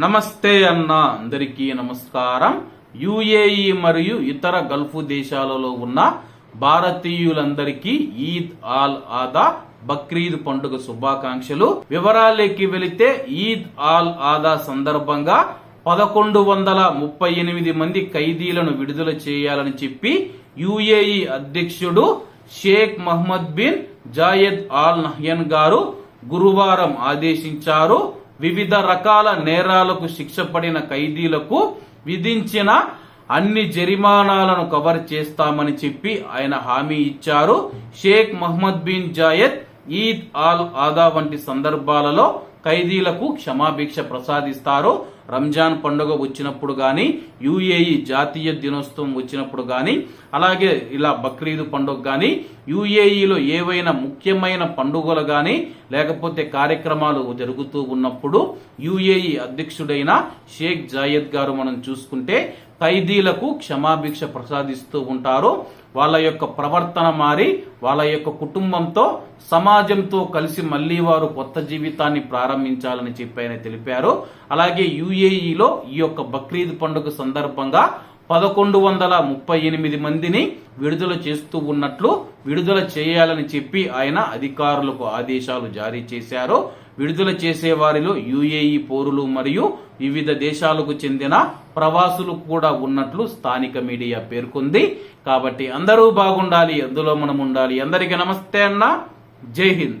నమస్తే అన్న అందరికీ నమస్కారం. యుఏఈ మరియు ఇతర గల్ఫ్ దేశాలలో ఉన్న భారతీయులందరికీ ఈద్ ఆల్ ఆదా బక్రీద్ పండుగ శుభాకాంక్షలు. వివరాలకి వెళితే ఈద్ ఆల్ ఆదా సందర్భంగా పదకొండు వందల ముప్పై ఎనిమిది మంది ఖైదీలను విడుదల చేయాలని చెప్పి యుఏఈ అధ్యక్షుడు Sheikh Mohamed bin Zayed Al Nahyan గారు గురువారం ఆదేశించారు. వివిధ రకాల నేరాలకు శిక్ష పడిన ఖైదీలకు విధించిన అన్ని జరిమానాలను కవర్ చేస్తామని చెప్పి ఆయన హామీ ఇచ్చారు. Sheikh Mohamed bin Zayed Eid al Adha వంటి సందర్భాలలో ఖైదీలకు క్షమాభిక్ష ప్రసాదిస్తారు రంజాన్ పండుగ వచ్చినప్పుడు కానీ యుఏఈ జాతీయ దినోత్సవం వచ్చినప్పుడు కానీ అలాగే ఇలా బక్రీద్ పండుగ కానీ యుఏఈలో ఏవైనా ముఖ్యమైన పండుగలు కానీ లేకపోతే కార్యక్రమాలు జరుగుతూ ఉన్నప్పుడు యుఏఈ అధ్యక్షుడైన షేక్ జాయద్ గారు మనం చూసుకుంటే ఖైదీలకు క్షమాభిక్ష ప్రసాదిస్తూ ఉంటారు వాళ్ళ యొక్క ప్రవర్తన మారి వాళ్ళ యొక్క కుటుంబంతో సమాజంతో కలిసి మళ్ళీ వారు కొత్త జీవితాన్ని ప్రారంభించాలని చెప్పి ఆయన తెలిపారు. అలాగే యుఏఈలో ఈ యొక్క బక్రీద్ పండుగ సందర్భంగా పదకొండు వందల ముప్పై ఎనిమిది మందిని విడుదల చేస్తూ ఉన్నట్లు విడుదల చేయాలని చెప్పి ఆయన అధికారులకు ఆదేశాలు జారీ చేశారు. విడుదల చేసే వారిలో యుఏఈ పౌరులు మరియు వివిధ దేశాలకు చెందిన ప్రవాసులు కూడా ఉన్నట్లు స్థానిక మీడియా పేర్కొంది. కాబట్టి అందరూ బాగుండాలి అందులో మనం ఉండాలి. అందరికీ నమస్తే అన్న. జై హింద్.